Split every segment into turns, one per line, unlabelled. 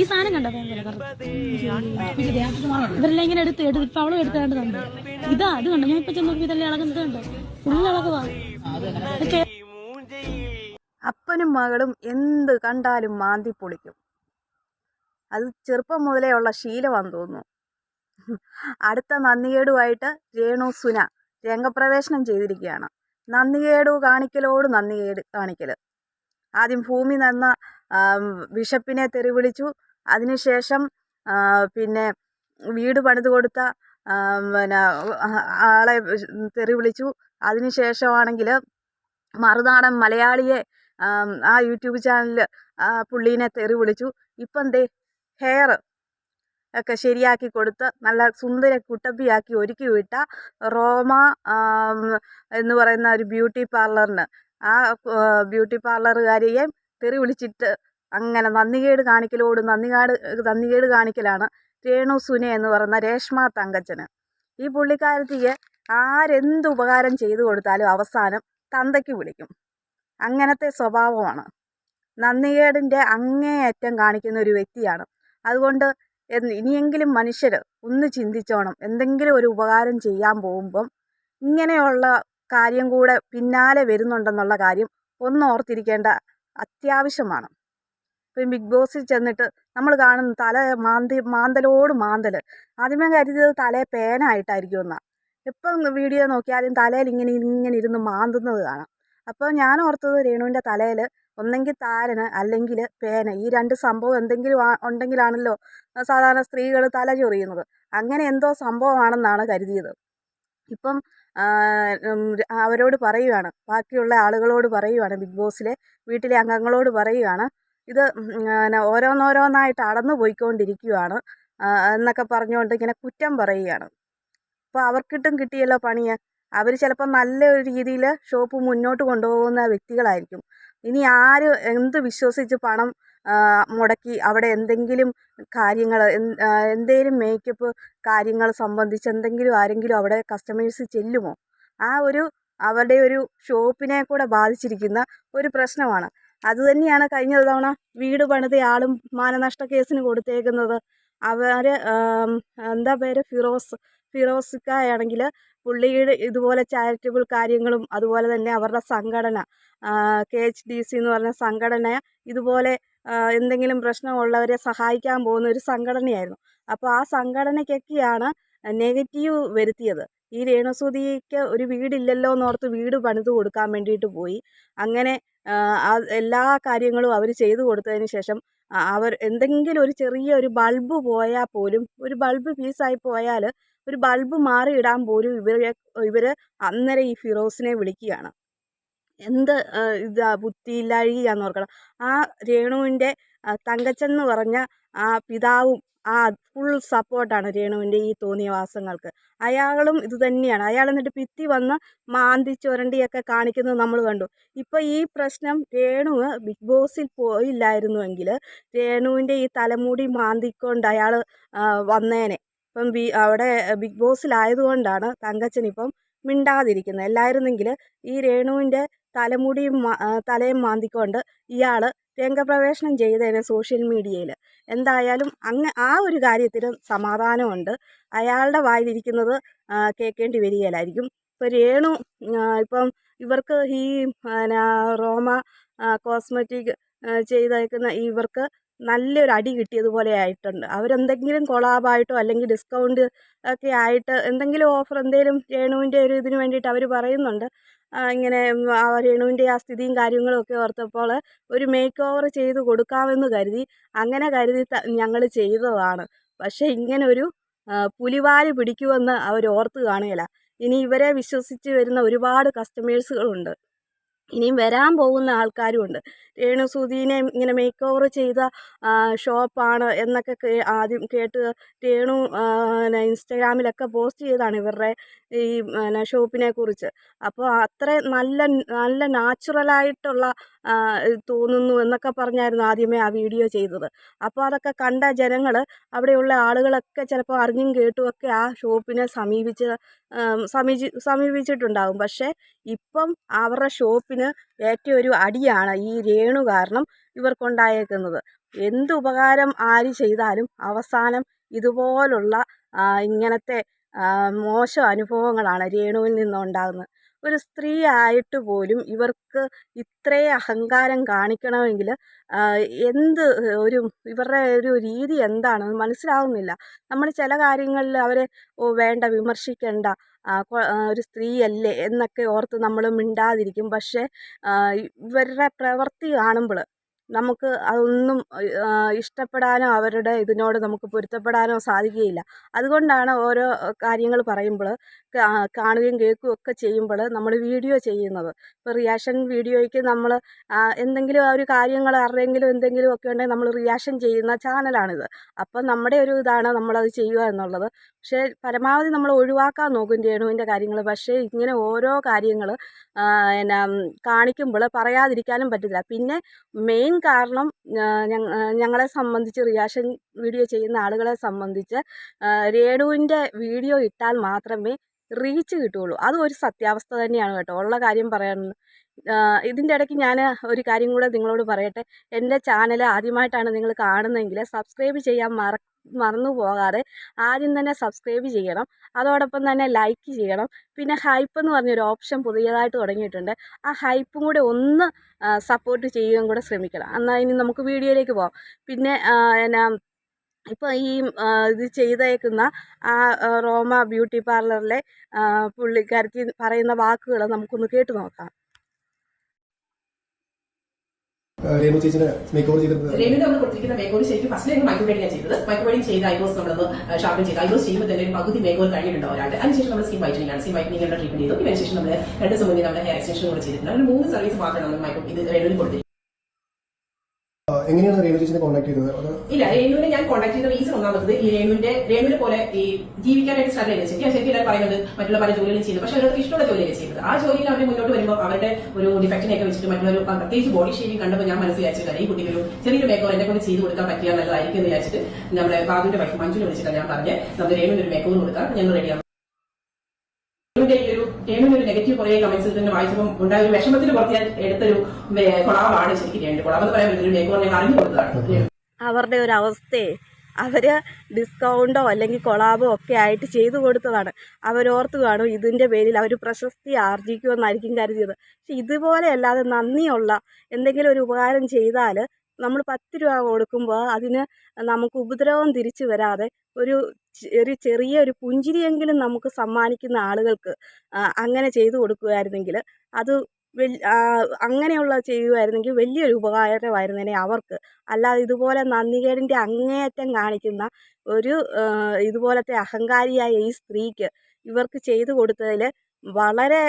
ഈ സാധനം കണ്ടോ? ഇവരെല്ലാം ഇങ്ങനെ എടുത്ത് എടുത്ത് ഇപ്പൊ അവളും എടുത്താണ്ട് തന്നെ ഇതാ അത് കണ്ടോ? ഞാൻ ഇപ്പൊ ചെന്ന് നോക്കി ഇതെല്ലാം ഇളകുന്നത് കണ്ടോ? ഫുൾ ഇളകുവാ
അപ്പനും മകളും എന്ത് കണ്ടാലും മാന്തി പൊളിക്കും. അത് ചെറുപ്പം മുതലേ ഉള്ള ശീലമാണെന്ന് തോന്നുന്നു. അടുത്ത നന്ദികേടുമായിട്ട് രേണു സുന രംഗപ്രവേശനം ചെയ്തിരിക്കുകയാണ്. നന്ദികേടു കാണിക്കലോട് നന്ദികേട് കാണിക്കൽ ആദ്യം ഭൂമി നന്ന ബിഷപ്പിനെ തെറി വിളിച്ചു അതിനുശേഷം പിന്നെ വീട് പണിതു കൊടുത്ത പിന്നെ ആളെ തെറി വിളിച്ചു അതിനുശേഷമാണെങ്കിൽ മറുനാടൻ മലയാളിയെ ആ യൂട്യൂബ് ചാനലിൽ ആ പുള്ളീനെ തെറി വിളിച്ചു ഇപ്പം എന്തേ ഹെയർ ഒക്കെ ശരിയാക്കി കൊടുത്ത് നല്ല സുന്ദര കുട്ടപ്പിയാക്കി ഒരുക്കി വിട്ട റോമ എന്ന് പറയുന്ന ഒരു ബ്യൂട്ടി പാർലറിന്. ആ, ബ്യൂട്ടി പാർലറുകാരിയെ തെറി വിളിച്ചിട്ട് അങ്ങനെ നന്ദികേട് കാണിക്കലോട് നന്ദികാട് നന്ദികേട് കാണിക്കലാണ് രേണു സുന എന്ന് പറയുന്ന രേഷ്മ തങ്കച്ചന്. ഈ പുള്ളിക്കാരത്തിക്ക് ആരെന്ത് ഉപകാരം ചെയ്തു കൊടുത്താലും അവസാനം തന്തയ്ക്ക് വിളിക്കും. അങ്ങനത്തെ സ്വഭാവമാണ്. നന്ദികേടിന്റെ അങ്ങേയറ്റം കാണിക്കുന്ന ഒരു വ്യക്തിയാണ്. അതുകൊണ്ട് ഇനിയെങ്കിലും മനുഷ്യർ ഒന്ന് ചിന്തിച്ചോണം. എന്തെങ്കിലും ഒരു ഉപകാരം ചെയ്യാൻ പോകുമ്പം ഇങ്ങനെയുള്ള കാര്യം കൂടെ പിന്നാലെ വരുന്നുണ്ടെന്നുള്ള കാര്യം ഒന്ന് ഓർത്തിരിക്കേണ്ട അത്യാവശ്യമാണ്. ഇപ്പം ബിഗ് ബോസിൽ ചെന്നിട്ട് നമ്മൾ കാണുന്ന തല മാന്തി മാന്തലോട് മാന്തൽ. ആദ്യമേ കരുതിയത് തലയെ പേനായിട്ടായിരിക്കും എന്നാണ് എപ്പം വീഡിയോ നോക്കിയാലും തലയിൽ ഇങ്ങനെ ഇങ്ങനെ ഇരുന്ന് മാന്തുന്നത് കാണാം. അപ്പോൾ ഞാൻ ഓർത്തത് രേണുവിന്റെ തലയിൽ ഒന്നെങ്കിൽ താരന് അല്ലെങ്കിൽ പേന. ഈ രണ്ട് സംഭവം എന്തെങ്കിലും ഉണ്ടെങ്കിലാണല്ലോ സാധാരണ സ്ത്രീകൾ തല ചൊറിയുന്നത്. അങ്ങനെ എന്തോ സംഭവമാണെന്നാണ് കരുതിയത്. ഇപ്പം അവരോട് പറയുകയാണ് ബാക്കിയുള്ള ആളുകളോട് പറയുകയാണ് ബിഗ് ബോസിലെ വീട്ടിലെ അംഗങ്ങളോട് പറയുകയാണ് ഇത് പിന്നെ ഓരോന്നോരോന്നായിട്ട് അടന്നു പോയിക്കൊണ്ടിരിക്കുകയാണ് എന്നൊക്കെ പറഞ്ഞുകൊണ്ട് ഇങ്ങനെ കുറ്റം പറയുകയാണ് അപ്പോൾ അവർക്കിട്ടും കിട്ടിയല്ലോ പണിയെ അവർ ചിലപ്പോൾ നല്ല ഒരു രീതിയിൽ ഷോപ്പ് മുന്നോട്ട് കൊണ്ടുപോകുന്ന വ്യക്തികളായിരിക്കും. ഇനി ആര് എന്ത് വിശ്വസിച്ച് പണം മുടക്കി അവിടെ എന്തെങ്കിലും കാര്യങ്ങൾ എന്തെങ്കിലും മേക്കപ്പ് കാര്യങ്ങൾ സംബന്ധിച്ച് എന്തെങ്കിലും ആരെങ്കിലും അവിടെ കസ്റ്റമേഴ്സ് ചെല്ലുമോ? ആ ഒരു അവരുടെ ഒരു ഷോപ്പിനെ കൂടെ ബാധിച്ചിരിക്കുന്ന ഒരു പ്രശ്നമാണ്. അതുതന്നെയാണ് കഴിഞ്ഞ തവണ വീട് പണിത ആളും മാനനഷ്ട കേസിന് കൊടുത്തേക്കുന്നത്. അവർ എന്താ പേര്? ഫിറോസ് ഫിറോസിക്കായാണെങ്കിൽ പുള്ളിയുടെ ഇതുപോലെ ചാരിറ്റബിൾ കാര്യങ്ങളും അതുപോലെ തന്നെ അവരുടെ സംഘടന കെ എച്ച് ഡി സി എന്ന് പറഞ്ഞ സംഘടന ഇതുപോലെ എന്തെങ്കിലും പ്രശ്നമുള്ളവരെ സഹായിക്കാൻ പോകുന്ന ഒരു സംഘടനയായിരുന്നു. അപ്പോൾ ആ സംഘടനയ്ക്കൊക്കെയാണ് നെഗറ്റീവ് വരുത്തിയത്. ഈ രേണുസുതിക്ക് ഒരു വീടില്ലല്ലോ എന്നോർത്ത് വീട് പണിത് കൊടുക്കാൻ വേണ്ടിയിട്ട് പോയി. അങ്ങനെ എല്ലാ കാര്യങ്ങളും അവർ ചെയ്തു കൊടുത്തതിന് ശേഷം അവർ എന്തെങ്കിലും ഒരു ചെറിയ ഒരു ബൾബ് പോയാൽ പോലും ഒരു ബൾബ് പീസായി പോയാൽ ഒരു ബൾബ് മാറി ഇടാൻ പോലും ഇവരെ ഇവർ അന്നേരം ഈ ഫിറോസിനെ വിളിക്കുകയാണ്. എന്ത് ഇതാ ബുദ്ധിയില്ലാഴികയാന്ന് ഓർക്കണം. ആ രേണുവിന്റെ തങ്കച്ചൻ എന്ന് പറഞ്ഞ ആ പിതാവും ആ ഫുൾ സപ്പോർട്ടാണ് രേണുവിന്റെ ഈ തോന്നിയവാസങ്ങൾക്ക് അയാളും ഇത് തന്നെയാണ്. അയാൾ എന്നിട്ട് ഭിത്തി വന്ന് മാന്തി ചുരണ്ടിയൊക്കെ കാണിക്കുന്നത് നമ്മൾ കണ്ടു. ഇപ്പോൾ ഈ പ്രശ്നം രേണു ബിഗ് ബോസിൽ പോയില്ലായിരുന്നുവെങ്കിൽ രേണുവിന്റെ ഈ തലമുടി മാന്തിക്കൊണ്ട് അയാൾ വന്നേനെ. ഇപ്പം ബി അവിടെ ബിഗ് ബോസിലായതുകൊണ്ടാണ് തങ്കച്ചൻ ഇപ്പം മിണ്ടാതിരിക്കുന്നത്. അല്ലായിരുന്നെങ്കിൽ ഈ രേണുവിന്റെ തലമുടിയും തലയും മാന്തിക്കൊണ്ട് ഇയാൾ രംഗപ്രവേശനം ചെയ്തേനെ സോഷ്യൽ മീഡിയയിൽ എന്തായാലും അങ്ങ് ആ ഒരു കാര്യത്തിൽ സമാധാനമുണ്ട്. അയാളുടെ വായിലിരിക്കുന്നത് കേൾക്കേണ്ടി വരികയില്ലായിരിക്കും ഇപ്പോൾ രേണു ഇപ്പം ഇവർക്ക് ഈ പിന്നെ റോമ കോസ്മെറ്റിക് ചെയ്തേക്കുന്ന ഇവർക്ക് നല്ലൊരു അടി കിട്ടിയതുപോലെ ആയിട്ടുണ്ട്. അവരെന്തെങ്കിലും കൊളാബായിട്ടോ അല്ലെങ്കിൽ ഡിസ്കൗണ്ട് ഒക്കെ ആയിട്ട് എന്തെങ്കിലും ഓഫർ എന്തെങ്കിലും രേണുവിന്റെ ഒരു ഇതിന് വേണ്ടിയിട്ട് അവർ പറയുന്നുണ്ട്. ഇങ്ങനെ രേണുവിന്റെ ആ സ്ഥിതിയും കാര്യങ്ങളും ഒക്കെ ഓർത്തപ്പോൾ ഒരു മേക്ക് ഓവർ ചെയ്ത് കൊടുക്കാമെന്ന് കരുതി അങ്ങനെ കരുതി ഞങ്ങൾ ചെയ്തതാണ്. പക്ഷേ ഇങ്ങനെ ഒരു പുലിവാൽ പിടിക്കുമെന്ന് അവർ ഓർത്ത് കാണുകയില്ല. ഇനി ഇവരെ വിശ്വസിച്ച് വരുന്ന ഒരുപാട് കസ്റ്റമേഴ്സുകളുണ്ട് ഇനിയും വരാൻ പോകുന്ന ആൾക്കാരുമുണ്ട്. രേണു സുധീനെ ഇങ്ങനെ മേക്ക് ഓവർ ചെയ്ത ഷോപ്പാണ് എന്നൊക്കെ ആദ്യം കേട്ട് രേണു പിന്നെ ഇൻസ്റ്റഗ്രാമിലൊക്കെ പോസ്റ്റ് ചെയ്താണ് ഇവരുടെ ഈ പിന്നെ ഷോപ്പിനെ കുറിച്ച്. അപ്പോൾ അത്ര നല്ല നല്ല നാച്ചുറലായിട്ടുള്ള തോന്നുന്നു എന്നൊക്കെ പറഞ്ഞായിരുന്നു ആദ്യമേ ആ വീഡിയോ ചെയ്തത്. അപ്പോൾ അതൊക്കെ കണ്ട ജനങ്ങൾ അവിടെയുള്ള ആളുകളൊക്കെ ചിലപ്പോൾ അറിഞ്ഞും കേട്ടുമൊക്കെ ആ ഷോപ്പിനെ സമീപിച്ച് സമീപി സമീപിച്ചിട്ടുണ്ടാകും പക്ഷേ ഇപ്പം അവരുടെ ഷോപ്പിന് ഏറ്റവും ഒരു അടിയാണ് ഈ രേണു കാരണം ഇവർക്കുണ്ടായേക്കുന്നത്. എന്ത് ഉപകാരം ആര് ചെയ്താലും അവസാനം ഇതുപോലുള്ള ഇങ്ങനത്തെ മോശം അനുഭവങ്ങളാണ് രേണുവിൽ നിന്നുണ്ടാകുന്നത് ഒരു സ്ത്രീ ആയിട്ട് പോലും ഇവർക്ക് ഇത്രയും അഹങ്കാരം കാണിക്കണമെങ്കിൽ എന്ത് ഒരു ഇവരുടെ ഒരു രീതി എന്താണെന്ന് മനസ്സിലാവുന്നില്ല. നമ്മൾ ചില കാര്യങ്ങളിൽ അവരെ വേണ്ട വിമർശിക്കേണ്ട ഒരു സ്ത്രീയല്ലേ എന്നൊക്കെ ഓർത്ത് നമ്മൾ മിണ്ടാതിരിക്കും. പക്ഷേ ഇവരുടെ പ്രവൃത്തി കാണുമ്പോൾ നമുക്ക് അതൊന്നും ഇഷ്ടപ്പെടാനോ അവരുടെ ഇതിനോട് നമുക്ക് പൊരുത്തപ്പെടാനോ സാധിക്കുകയില്ല. അതുകൊണ്ടാണ് ഓരോ കാര്യങ്ങൾ പറയുമ്പോൾ കാണുകയും കേൾക്കുകയും ഒക്കെ ചെയ്യുമ്പോൾ നമ്മൾ വീഡിയോ ചെയ്യുന്നത്. ഇപ്പോൾ റിയാക്ഷൻ വീഡിയോയ്ക്ക് നമ്മൾ എന്തെങ്കിലും ആ ഒരു കാര്യങ്ങൾ ആരുടെയെങ്കിലും എന്തെങ്കിലും ഒക്കെ ഉണ്ടെങ്കിൽ നമ്മൾ റിയാക്ഷൻ ചെയ്യുന്ന ചാനലാണിത്. അപ്പം നമ്മുടെ ഒരു ഇതാണ് നമ്മളത് ചെയ്യുക എന്നുള്ളത്. പക്ഷേ പരമാവധി നമ്മൾ ഒഴിവാക്കാൻ നോക്കും രേണുവിന്റെ കാര്യങ്ങൾ. പക്ഷേ ഇങ്ങനെ ഓരോ കാര്യങ്ങൾ എന്നാ കാണിക്കുമ്പോൾ പറയാതിരിക്കാനും പറ്റില്ല പിന്നെ മെയിൻ കാരണം ഞങ്ങ ഞങ്ങളെ സംബന്ധിച്ച് റിയാക്ഷൻ വീഡിയോ ചെയ്യുന്ന ആളുകളെ സംബന്ധിച്ച് രേണുവിന്റെ വീഡിയോ ഇട്ടാൽ മാത്രമേ റീച്ച് കിട്ടുകയുള്ളൂ. അതും ഒരു സത്യാവസ്ഥ തന്നെയാണ് കേട്ടോ. ഉള്ള കാര്യം പറയാനുള്ളത് ഇതിന്റെ ഇടയ്ക്ക് ഞാൻ ഒരു കാര്യം കൂടെ നിങ്ങളോട് പറയട്ടെ. എന്റെ ചാനൽ ആദ്യമായിട്ടാണ് നിങ്ങൾ കാണുന്നതെങ്കിൽ സബ്സ്ക്രൈബ് ചെയ്യാൻ മറ മറന്നു പോകാതെ ആദ്യം തന്നെ സബ്സ്ക്രൈബ് ചെയ്യണം. അതോടൊപ്പം തന്നെ ലൈക്ക് ചെയ്യണം. പിന്നെ ഹൈപ്പ് എന്ന് പറഞ്ഞൊരു ഓപ്ഷൻ പുതിയതായിട്ട് തുടങ്ങിയിട്ടുണ്ട്. ആ ഹൈപ്പും കൂടെ ഒന്ന് സപ്പോർട്ട് ചെയ്യുകയും കൂടെ ശ്രമിക്കണം. എന്നാൽ ഇനി നമുക്ക് വീഡിയോയിലേക്ക് പോകാം പിന്നെ എന്നാ ഇപ്പോൾ ഈ ഇത് ചെയ്തേക്കുന്ന ആ റോമ ബ്യൂട്ടി പാർലറിലെ പുള്ളിക്കാരത്തി പറയുന്ന വാക്കുകൾ നമുക്കൊന്ന് കേട്ടു നോക്കാം.
രേണു ചേച്ചിന് മേക്ക് ഓവർ ചെയ്തിരുന്നത്
രേണുവിന് നമ്മൾ കൊടുത്തിരിക്കുന്ന മേക്കോട് ശരിക്കും ഫസ്റ്റ് ഞങ്ങൾ മൈക്രോവേഡിംഗ് ഞാൻ ചെയ്തത്. മൈക്രോവേഡിംഗ് ചെയ്ത് ഐബ്രോസ് നമ്മളൊന്ന് ഷാർപ്പൻ ചെയ്ത്. ഐബ്രോസ് ചെയ്യുമ്പോൾ തന്നെ പകുതി മേക്ക് ഓവർ കഴിഞ്ഞിട്ടുണ്ടോ ഒരാളുടെ അതിനുശേഷം നമ്മൾ സ്കിൻ വൈറ്റനിങ് ആണ്. സ്കിൻ വൈറ്റനിങ് ട്രീറ്റ്മെന്റ് ചെയ്തു. ഇതിനുശേഷം നമ്മൾ രണ്ട് ദിവസം മുന്നേ നമ്മുടെ ഹെയർ എക്സ്റ്റൻഷൻ കൂടെ ചെയ്തിട്ടുണ്ട്. അങ്ങനെ മൂന്ന് സർവീസ് മാത്രമാണ് നമ്മൾ മൈക്രോ ഇത് രേണുവിന് കൊടുത്തിരിക്കുന്നത്
എങ്ങനെയാണ് രേണു ചേച്ചിനെ കോൺടാക്ട് ചെയ്തത്?
ഇല്ല രേണുവിനെ ഞാൻ കോൺടാക്ട് ചെയ്ത റീസൺ ഒന്നാമത്തത് ഈ രേണുവിന്റെ രേണുവിനെ പോലെ ഈ ജീവിക്കാനായിട്ട് സ്ട്രഗിൾ ചെയ്ത് ശരിക്കും ശരിക്കും എല്ലാവരും പറയുന്നത് മറ്റുള്ള പല ജോലികളും ചെയ്യുന്നത് പക്ഷെ അവർക്ക് ഇഷ്ടമുള്ള ജോലിയാണ് ചെയ്യുന്നത്. ആ ജോലിയിൽ അവർ മുന്നോട്ട് വരുമ്പോൾ അവരുടെ ഒരു ഡിഫക്റ്റിനെയൊക്കെ വെച്ചിട്ട് മറ്റുള്ളൊരു പ്രത്യേകിച്ച് ബോഡി ഷേവിംഗ് കണ്ടപ്പോൾ ഞാൻ മനസ്സിലാച്ചില്ല ഈ കുട്ടിക്ക് ചെറിയൊരു മേക്കോർ എന്നെ കൊണ്ട് ചെയ്ത് കൊടുക്കാൻ പറ്റിയാൽ നല്ലതായിരിക്കും എന്ന് വിചാരിച്ചിട്ട് നമ്മുടെ ബാബുവിന്റെ വൈഫ് മഞ്ജുവിനെ വിളിച്ചിട്ടാണ് ഞാൻ പറഞ്ഞത്. നമ്മുടെ രേണുവിന് ഒരു മേക്കോർ കൊടുക്കാം. ഞങ്ങൾ റെഡിയാണ് ഈ ഒരു നെഗറ്റീവ് കുറേ കമന്റ്സ് തന്നെ വായിച്ചപ്പോൾ ഉണ്ടായ ഒരു വിഷമത്തിന് പുറത്ത് ഞാൻ എടുത്തൊരു കുളാവാണ് ശരിക്കും രേണു കുളാവ് എന്ന് പറയാൻ ഒരു മേക്കോർ ഞാൻ അറിഞ്ഞു കൊടുത്തതാണ്.
അവരുടെ ഒരു അവസ്ഥയെ അവർ ഡിസ്കൗണ്ടോ അല്ലെങ്കിൽ കൊളാബോ ഒക്കെ ആയിട്ട് ചെയ്തു കൊടുത്തതാണ്. അവരോർത്ത് കാണും ഇതിന്റെ പേരിൽ അവർ പ്രശസ്തി ആർജിക്കുമെന്നായിരിക്കും കരുതിയത്. പക്ഷെ ഇതുപോലെ അല്ലാതെ നന്ദിയുള്ള എന്തെങ്കിലും ഒരു ഉപകാരം ചെയ്താൽ നമ്മൾ പത്ത് രൂപ കൊടുക്കുമ്പോൾ അതിന് നമുക്ക് ഉപദ്രവം തിരിച്ചു വരാതെ ഒരു ഒരു ചെറിയ ഒരു പുഞ്ചിരിയെങ്കിലും നമുക്ക് സമ്മാനിക്കുന്ന ആളുകൾക്ക് അങ്ങനെ ചെയ്തു കൊടുക്കുകയായിരുന്നെങ്കിൽ അത് അങ്ങനെയുള്ള ചെയ്യുമായിരുന്നെങ്കിൽ വലിയൊരു ഉപകാരമായിരുന്നേനെ അവർക്ക്. അല്ലാതെ ഇതുപോലെ നന്ദികേടിന്റെ അങ്ങേയറ്റം കാണിക്കുന്ന ഒരു ഇതുപോലത്തെ അഹങ്കാരിയായ ഈ സ്ത്രീക്ക് ഇവർക്ക് ചെയ്തു കൊടുത്തതിൽ വളരെ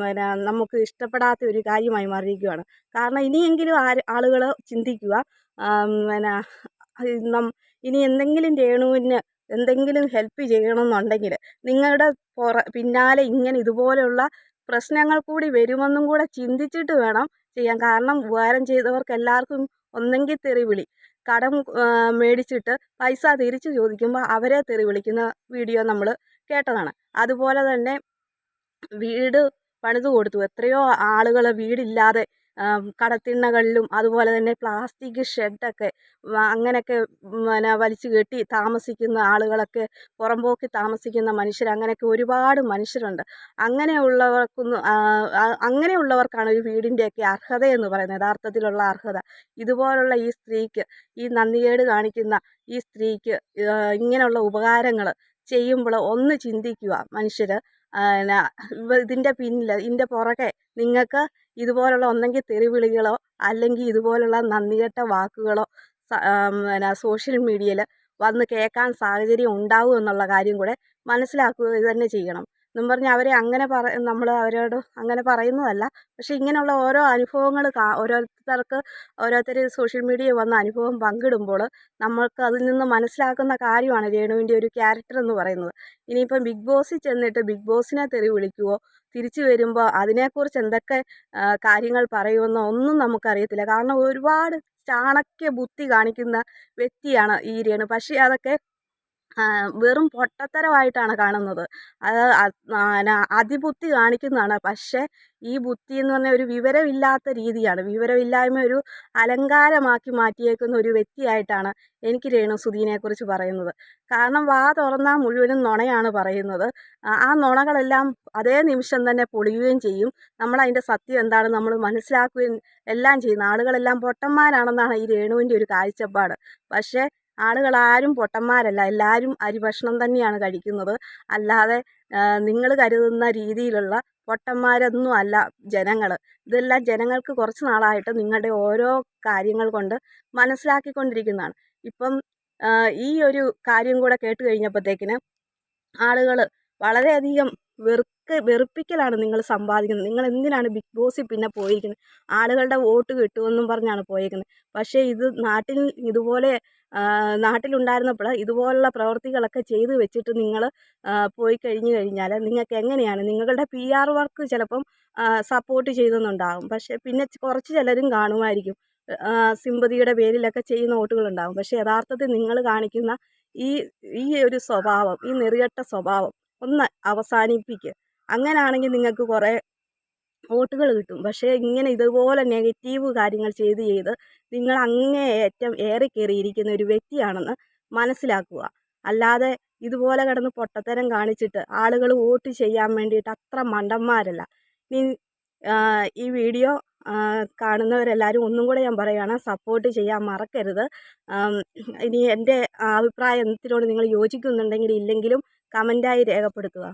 പിന്നെ നമുക്ക് ഇഷ്ടപ്പെടാത്ത ഒരു കാര്യമായി മാറിയിരിക്കുകയാണ്. കാരണം ഇനിയെങ്കിലും ആര് ആളുകൾ ചിന്തിക്കുക പിന്നെ നം- ഇനി എന്തെങ്കിലും രേണുവിന് എന്തെങ്കിലും ഹെൽപ്പ് ചെയ്യണമെന്നുണ്ടെങ്കിൽ നിങ്ങളുടെ പുറ പിന്നാലെ ഇങ്ങനെ ഇതുപോലെയുള്ള പ്രശ്നങ്ങൾ കൂടി വരുമെന്നും കൂടെ ചിന്തിച്ചിട്ട് വേണം ചെയ്യാൻ. കാരണം ഉപകാരം ചെയ്തവർക്ക് എല്ലാവർക്കും ഒന്നെങ്കിൽ തെറി വിളി. കടം മേടിച്ചിട്ട് പൈസ തിരിച്ചു ചോദിക്കുമ്പോൾ അവരെ തെറി വിളിക്കുന്ന വീഡിയോ നമ്മൾ കേട്ടതാണ്. അതുപോലെ തന്നെ വീട് പണിത് കൊടുത്തു. എത്രയോ ആളുകൾ വീടില്ലാതെ കടത്തിണ്ണകളിലും അതുപോലെ തന്നെ പ്ലാസ്റ്റിക് ഷെഡൊക്കെ അങ്ങനെയൊക്കെ പിന്നെ വലിച്ചു കെട്ടി താമസിക്കുന്ന ആളുകളൊക്കെ പുറമ്പോക്കി താമസിക്കുന്ന മനുഷ്യർ അങ്ങനെയൊക്കെ ഒരുപാട് മനുഷ്യരുണ്ട്. അങ്ങനെയുള്ളവർക്കൊന്നും അങ്ങനെയുള്ളവർക്കാണ് ഒരു വീടിന്റെയൊക്കെ അർഹത എന്ന് പറയുന്നത് യഥാർത്ഥത്തിലുള്ള അർഹത. ഇതുപോലുള്ള ഈ സ്ത്രീക്ക് ഈ നന്ദികേട് കാണിക്കുന്ന ഈ സ്ത്രീക്ക് ഇങ്ങനെയുള്ള ഉപകാരങ്ങൾ ചെയ്യുമ്പോൾ ഒന്ന് ചിന്തിക്കുക മനുഷ്യർ ഇതിന്റെ പിന്നിൽ ഇതിന്റെ പുറകെ നിങ്ങൾക്ക് ഇതുപോലുള്ള ഒന്നെങ്കിൽ തെറിവിളികളോ അല്ലെങ്കിൽ ഇതുപോലുള്ള നന്ദികെട്ട വാക്കുകളോ പിന്നെ സോഷ്യൽ മീഡിയയിൽ വന്ന് കേൾക്കാൻ സാഹചര്യം ഉണ്ടാവും എന്നുള്ള കാര്യം കൂടെ മനസ്സിലാക്കുക തന്നെ ചെയ്യണം. എന്നും പറഞ്ഞ് അവരെ അങ്ങനെ പറ നമ്മൾ അവരോട് അങ്ങനെ പറയുന്നതല്ല. പക്ഷെ ഇങ്ങനെയുള്ള ഓരോ അനുഭവങ്ങൾ കാ ഓരോരുത്തർക്ക് ഓരോരുത്തർ സോഷ്യൽ മീഡിയയിൽ വന്ന അനുഭവം പങ്കിടുമ്പോൾ നമ്മൾക്ക് അതിൽ നിന്ന് മനസ്സിലാക്കുന്ന കാര്യമാണ് രേണുവിന്റെ ഒരു ക്യാരക്ടർ എന്ന് പറയുന്നത്. ഇനിയിപ്പം ബിഗ് ബോസിൽ ചെന്നിട്ട് ബിഗ് ബോസിനെ തെറി വിളിക്കുവോ തിരിച്ചു വരുമ്പോൾ അതിനെക്കുറിച്ച് എന്തൊക്കെ കാര്യങ്ങൾ പറയുമെന്നോ ഒന്നും നമുക്കറിയത്തില്ല. കാരണം ഒരുപാട് ചാണക്യ ബുദ്ധി കാണിക്കുന്ന വ്യക്തിയാണ് ഈ രേണു. പക്ഷേ അതൊക്കെ വെറും പൊട്ടത്തരമായിട്ടാണ് കാണുന്നത്. അത് അതിബുദ്ധി കാണിക്കുന്നതാണ്. പക്ഷേ ഈ ബുദ്ധി എന്ന് പറഞ്ഞാൽ ഒരു വിവരമില്ലാത്ത രീതിയാണ്. വിവരമില്ലായ്മ ഒരു അലങ്കാരമാക്കി മാറ്റിയേക്കുന്ന ഒരു വ്യക്തിയായിട്ടാണ് എനിക്ക് രേണു രേണുസുധീനെക്കുറിച്ച് പറയുന്നത്. കാരണം വാ തുറന്നാൽ മുഴുവനും നുണയാണ് പറയുന്നത്. ആ- ആ നുണകളെല്ലാം അതേ നിമിഷം തന്നെ പൊളിയുകയും ചെയ്യും. നമ്മൾ അതിന്റെ സത്യം എന്താണ് നമ്മൾ മനസ്സിലാക്കുകയും എല്ലാം ചെയ്യുന്ന ആളുകളെല്ലാം പൊട്ടന്മാരാണെന്നാണ് ഈ രേണുവിന്റെ ഒരു കാഴ്ചപ്പാട്. പക്ഷേ ആളുകളാരും പൊട്ടന്മാരല്ല. എല്ലാവരും അരിഭക്ഷണം തന്നെയാണ് കഴിക്കുന്നത്. അല്ലാതെ നിങ്ങൾ കരുതുന്ന രീതിയിലുള്ള പൊട്ടന്മാരൊന്നും അല്ല ജനങ്ങൾ ഇതെല്ലാം ജനങ്ങൾക്ക് കുറച്ച് നാളായിട്ട് നിങ്ങളുടെ ഓരോ കാര്യങ്ങൾ കൊണ്ട് മനസ്സിലാക്കിക്കൊണ്ടിരിക്കുന്നതാണ്. ഇപ്പം ഈ ഒരു കാര്യം കൂടെ കേട്ട് കഴിഞ്ഞപ്പോഴത്തേക്കിന് ആളുകൾ വളരെയധികം വെറുക്ക വെറുപ്പിക്കലാണ് നിങ്ങൾ സമ്പാദിക്കുന്നത്. നിങ്ങൾ എന്തിനാണ് ബിഗ് ബോസിൽ പിന്നെ പോയിരിക്കുന്നത്? ആളുകളുടെ വോട്ട് കിട്ടുമെന്നും പറഞ്ഞാണ് പോയിരിക്കുന്നത്. പക്ഷേ ഇത് നാട്ടിൽ ഇതുപോലെ നാട്ടിലുണ്ടായിരുന്നപ്പോൾ ഇതുപോലുള്ള പ്രവൃത്തികളൊക്കെ ചെയ്തു വെച്ചിട്ട് നിങ്ങൾ പോയി കഴിഞ്ഞു കഴിഞ്ഞാൽ നിങ്ങൾക്ക് എങ്ങനെയാണ്? നിങ്ങളുടെ പി ആർ വർക്ക് ചിലപ്പം സപ്പോർട്ട് ചെയ്തെന്നുണ്ടാകും പക്ഷേ പിന്നെ കുറച്ച് ചിലരും കാണുമായിരിക്കും. സിമ്പതിയുടെ പേരിലൊക്കെ ചെയ്യുന്ന വോട്ടുകളുണ്ടാകും പക്ഷേ യഥാർത്ഥത്തിൽ നിങ്ങൾ കാണിക്കുന്ന ഈ ഈ ഒരു സ്വഭാവം ഈ നെറികെട്ട സ്വഭാവം ഒന്ന് അവസാനിപ്പിക്കുക അങ്ങനെയാണെങ്കിൽ നിങ്ങൾക്ക് കുറേ വോട്ടുകൾ കിട്ടും. പക്ഷേ ഇങ്ങനെ ഇതുപോലെ നെഗറ്റീവ് കാര്യങ്ങൾ ചെയ്ത് ചെയ്ത് നിങ്ങൾ അങ്ങേയറ്റം ഏറിക്കേറിയിരിക്കുന്ന ഒരു വ്യക്തിയാണെന്ന് മനസ്സിലാക്കുക. അല്ലാതെ ഇതുപോലെ കിടന്ന് പൊട്ടത്തരം കാണിച്ചിട്ട് ആളുകൾ വോട്ട് ചെയ്യാൻ വേണ്ടിയിട്ട് അത്ര മണ്ടന്മാരല്ല. ആ, ഈ വീഡിയോ കാണുന്നവരെല്ലാവരും ഒന്നും കൂടെ ഞാൻ പറയുകയാണ് സപ്പോർട്ട് ചെയ്യാൻ മറക്കരുത്. ഇനി എന്റെ അഭിപ്രായത്തിനോട് നിങ്ങൾ യോജിക്കുന്നുണ്ടെങ്കിൽ ഇല്ലെങ്കിലും കമന്റായി രേഖപ്പെടുത്തുക.